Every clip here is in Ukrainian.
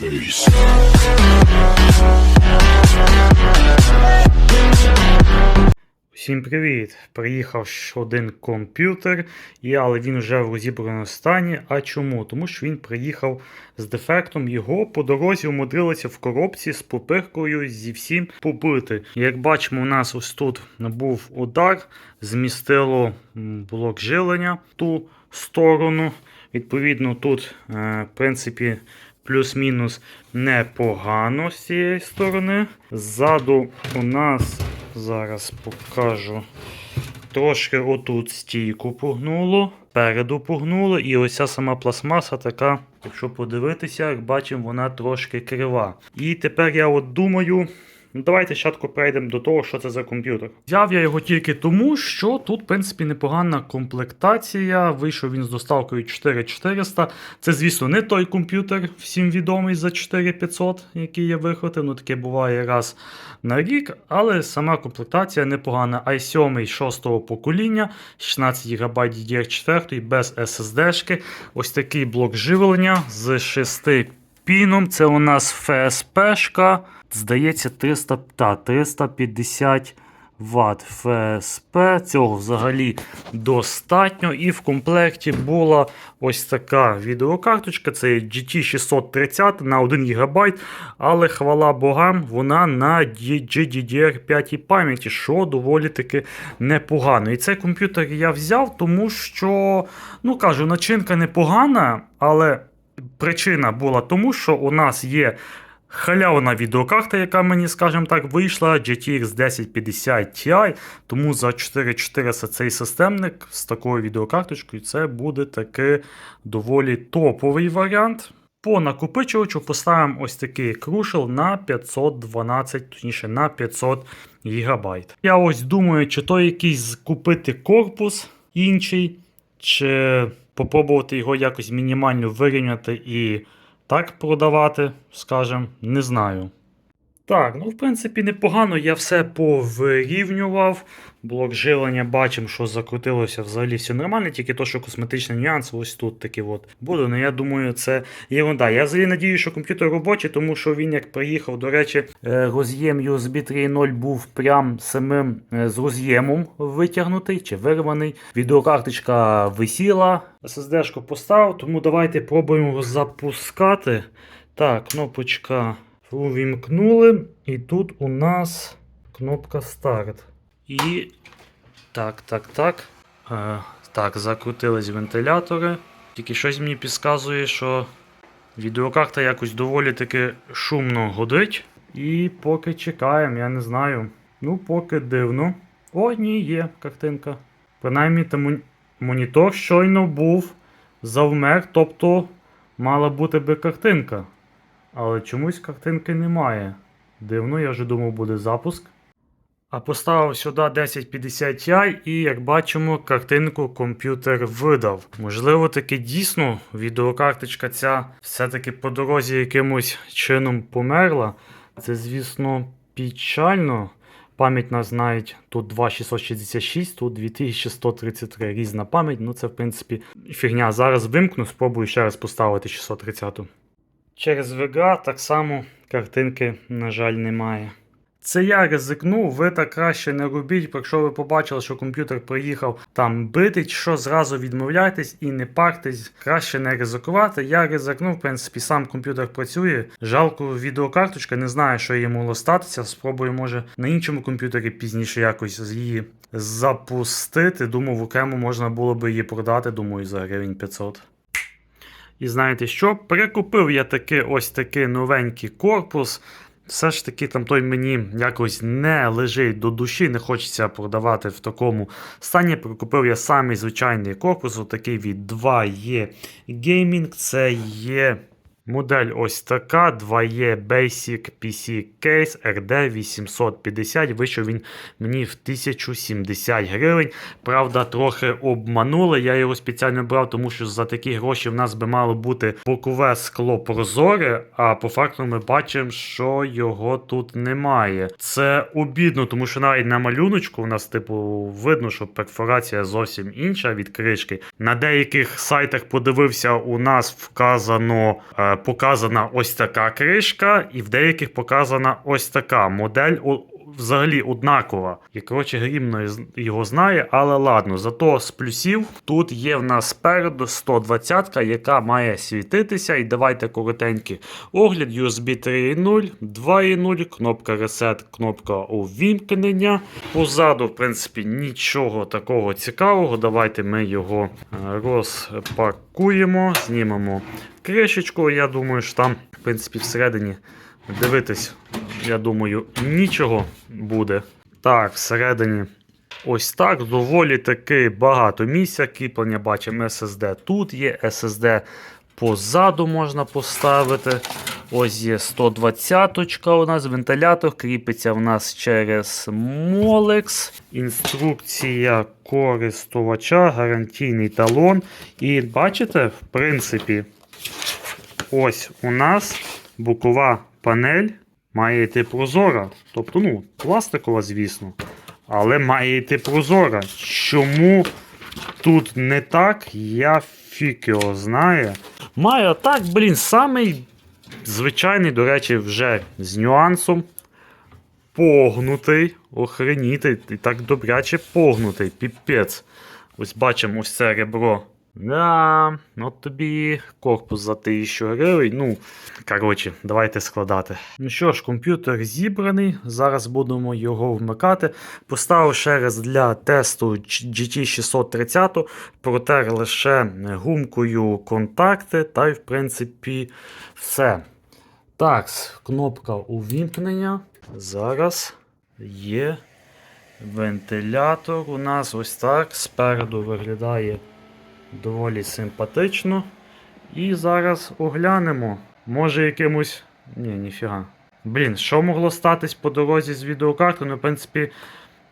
face. Всім привіт! Приїхав ще один комп'ютер, але він вже в розібраному стані. А чому? Тому що він приїхав з дефектом, його по дорозі умудрилися в коробці з попиркою зі всім побити. Як бачимо, у нас ось тут був удар, змістило блок жилення ту сторону. Відповідно, тут, е, в принципі, плюс-мінус непогано з цієї сторони. Ззаду у нас зараз покажу. Трошки отут стійку погнуло, переду погнуло, і ось ця сама пластмаса така, якщо подивитися, як бачимо, вона трошки крива. І тепер я от думаю. Ну, давайте спочатку перейдемо до того, що це за комп'ютер. Взяв я його тільки тому, що тут, в принципі, непогана комплектація. Вийшов він з доставкою 4400. Це, звісно, не той комп'ютер, всім відомий за 4500, який я вихватив. Ну, таке буває раз на рік, але сама комплектація непогана. i7 6 покоління, 16 ГБ DDR4 без SSD. Ось такий блок живлення з 6 піном. Це у нас FSP-шка. Здається, 300, та, 350 Вт FSP. Цього взагалі достатньо. І в комплекті була ось така відеокарточка. Це GT630 на 1 ГБ. Але хвала богам, вона на GDDR5 пам'яті, що доволі таки непогано. І цей комп'ютер я взяв, тому що, ну кажу, начинка непогана, але причина була тому, що у нас є. Халявна відеокарта, яка мені, скажімо так, вийшла GTX 1050 Ti, тому за 4400 цей системник з такою відеокарточкою це буде таки доволі топовий варіант. По накопичувачу поставимо ось такий крушел на 512, точніше на 500 ГБ. Я ось думаю, чи то якийсь купити корпус інший, чи попробувати його якось мінімально вирівняти і так продавати, скажем, не знаю. Так, ну в принципі непогано я все повирівнював. Блок живлення бачимо, що закрутилося взагалі все нормально, тільки то, що косметичний нюанс ось тут такі от буде. Ну я думаю, це єрунда. Я взагалі надію, що комп'ютер робочий, тому що він як приїхав, до речі, е, роз'єм USB 3.0 був прям самим е, з роз'ємом витягнутий чи вирваний. Відеокарточка висіла, SSD-шку поставив, тому давайте пробуємо запускати. Так, кнопочка увімкнули. І тут у нас кнопка старт. І. Так, так, так. Е, так, закрутились вентилятори. Тільки щось мені підказує, що відеокарта якось доволі таки шумно годить. І поки чекаємо, я не знаю. Ну, поки дивно. О, ні, є картинка. Принаймні, там монітор щойно був завмер, тобто мала бути би картинка. Але чомусь картинки немає. Дивно, я вже думав, буде запуск. А поставив сюди 1050 Ti і, як бачимо, картинку комп'ютер видав. Можливо, таки дійсно відеокарточка ця все-таки по дорозі якимось чином померла. Це, звісно, печально. Пам'ять нас знають тут 2666, тут 2133 різна пам'ять. Ну це в принципі фігня. Зараз вимкну, спробую ще раз поставити 630. Через VGA так само картинки, на жаль, немає. Це я ризикнув, ви так краще не робіть, якщо ви побачили, що комп'ютер приїхав там бити, що зразу відмовляйтесь і не партесь, краще не ризикувати. Я ризикнув, в принципі, сам комп'ютер працює. Жалко, відеокарточка, не знаю, що їй могло статися. Спробую, може, на іншому комп'ютері пізніше якось її запустити. Думаю, в окремо можна було би її продати, думаю, за гривень 500. І знаєте що? Прикупив я таки ось такий новенький корпус. Все ж таки, там той мені якось не лежить до душі, не хочеться продавати в такому стані. Прикупив я самий звичайний корпус, отакий від 2E Gaming. Це є модель ось така: 2E Basic PC Case RD 850. Вийшов він мені в 1070 гривень. Правда, трохи обманули. Я його спеціально брав, тому що за такі гроші в нас би мало бути бокове скло прозоре, а по факту ми бачимо, що його тут немає. Це обідно, тому що навіть на малюночку у нас, типу, видно, що перфорація зовсім інша від кришки. На деяких сайтах подивився, у нас вказано е, показана ось така кришка, і в деяких показана ось така модель. Взагалі однакова. І коротше, грімно його знає, але ладно. Зато з плюсів тут є в нас спереду 120-ка, яка має світитися. І давайте коротенький огляд USB 3.0, 2.0, кнопка Reset, кнопка увімкнення. Позаду, в принципі, нічого такого цікавого. Давайте ми його е, розпакуємо, знімемо кришечку. Я думаю, що там, в принципі, всередині дивитись, я думаю, нічого буде. Так, всередині. Ось так, доволі таки багато місця. Кріплення бачимо SSD. Тут є SSD позаду можна поставити. Ось є 120 у нас вентилятор, кріпиться в нас через Molex. Інструкція користувача, гарантійний талон. І бачите, в принципі, ось у нас бокова панель має йти прозора. Тобто, ну, пластикова, звісно, але має йти прозора. Чому тут не так, я фік його знає. Має так, блін, самий звичайний, до речі, вже з нюансом. Погнутий, охренітий, і так добряче погнутий, піпець. Ось бачимо ось це ребро. Да, от тобі корпус за 1000 гривень. Ну, коротше, давайте складати. Ну що ж, комп'ютер зібраний. Зараз будемо його вмикати. Поставив ще раз для тесту GT630, протер лише гумкою контакти, та й в принципі все. Так, кнопка увімкнення. Зараз є вентилятор. У нас ось так. Спереду виглядає доволі симпатично. І зараз оглянемо. Може якимось. Ні, ніфіга. Блін, що могло статись по дорозі з відеокартою? Ну, в принципі,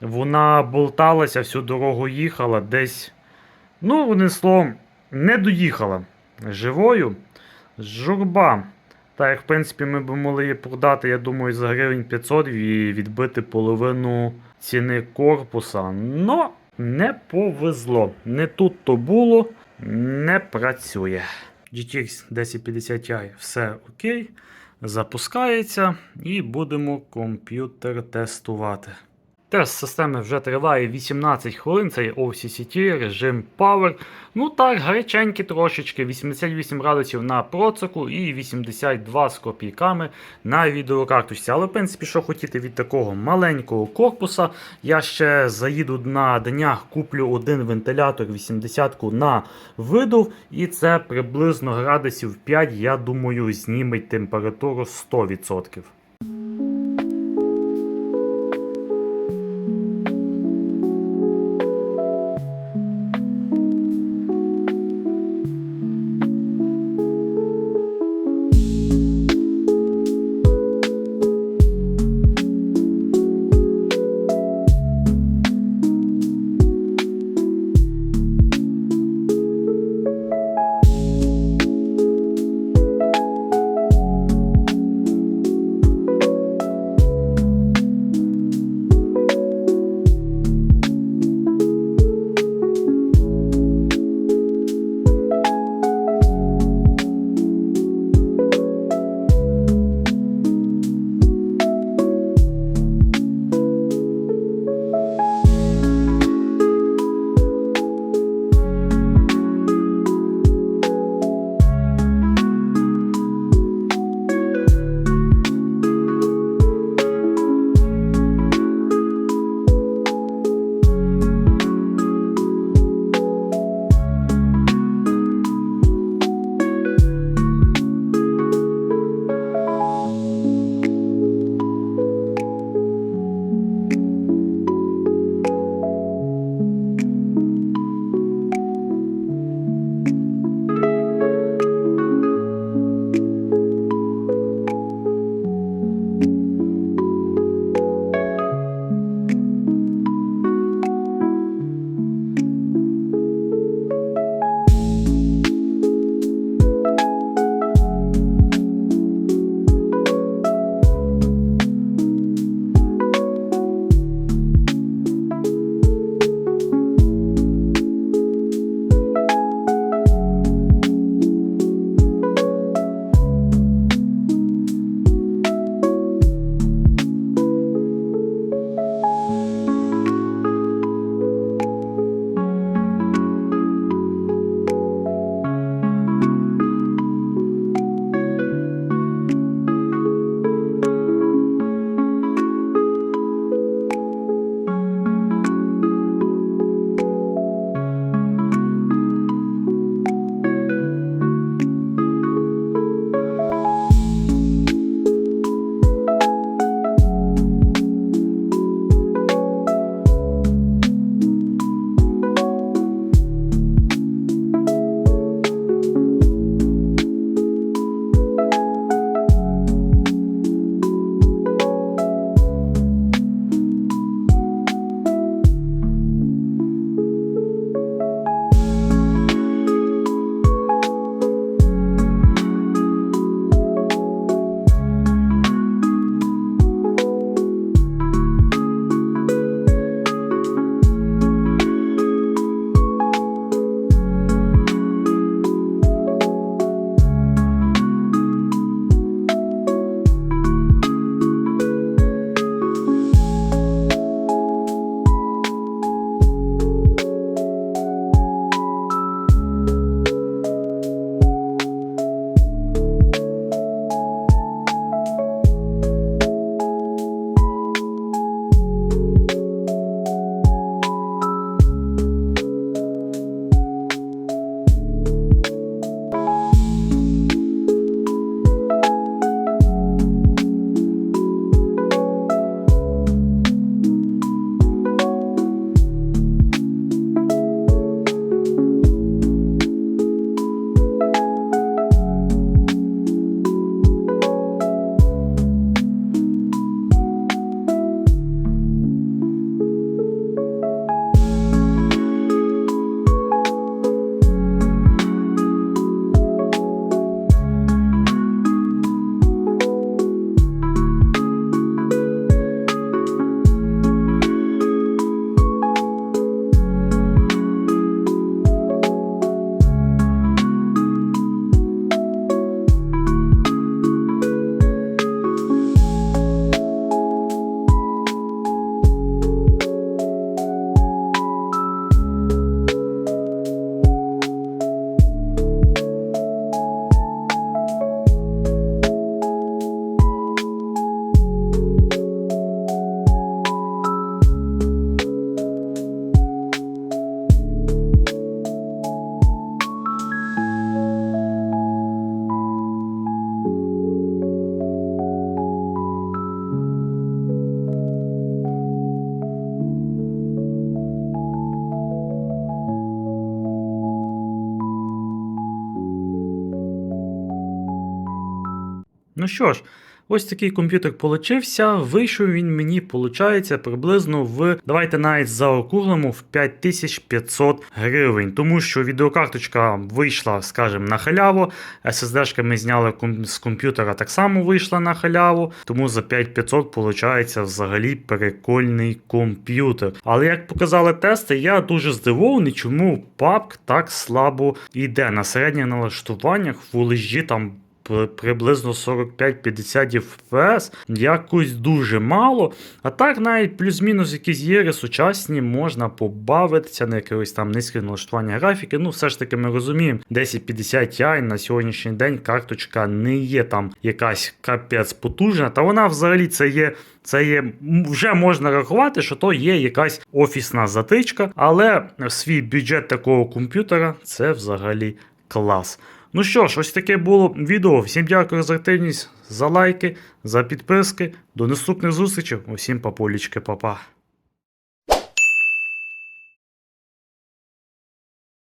вона болталася, всю дорогу їхала десь. Ну, одним словом, не доїхала живою. Журба. Так, як в принципі, ми б могли її продати, я думаю, за гривень 500 і відбити половину ціни корпуса. Но не повезло. Не тут то було, не працює. GTX 1050 Ti все окей. Запускається і будемо комп'ютер тестувати. Тест системи вже триває 18 хвилин, це є OCCT, режим Power. Ну так, гаряченькі трошечки, 88 градусів на процеку і 82 з копійками на відеокарточці. Але, в принципі, що хотіти від такого маленького корпуса, я ще заїду на днях, куплю один вентилятор 80-ку на видув, і це приблизно градусів 5, я думаю, зніметь температуру 100%. Ну що ж, ось такий комп'ютер получився. Вийшов він мені, виходить, приблизно в, давайте навіть заокруглимо, в 5500 гривень. Тому що відеокарточка вийшла, скажімо, на халяву. SSD-шка ми зняли з комп'ютера, так само вийшла на халяву. Тому за 5500 виходить взагалі прикольний комп'ютер. Але як показали тести, я дуже здивований, чому PUBG так слабо йде. На середніх налаштуваннях в HD там приблизно 45-50 FPS, якось дуже мало. А так навіть плюс-мінус якісь єри сучасні можна побавитися на якогось там низьке налаштування графіки. Ну, все ж таки, ми розуміємо, 1050 Ti на сьогоднішній день карточка не є там якась капець потужна, та вона взагалі це є. Це є вже можна рахувати, що то є якась офісна затичка, але свій бюджет такого комп'ютера це взагалі клас. Ну що ж, ось таке було відео. Всім дякую за активність, за лайки, за підписки. До наступних зустрічей. Усім папулічки, папа.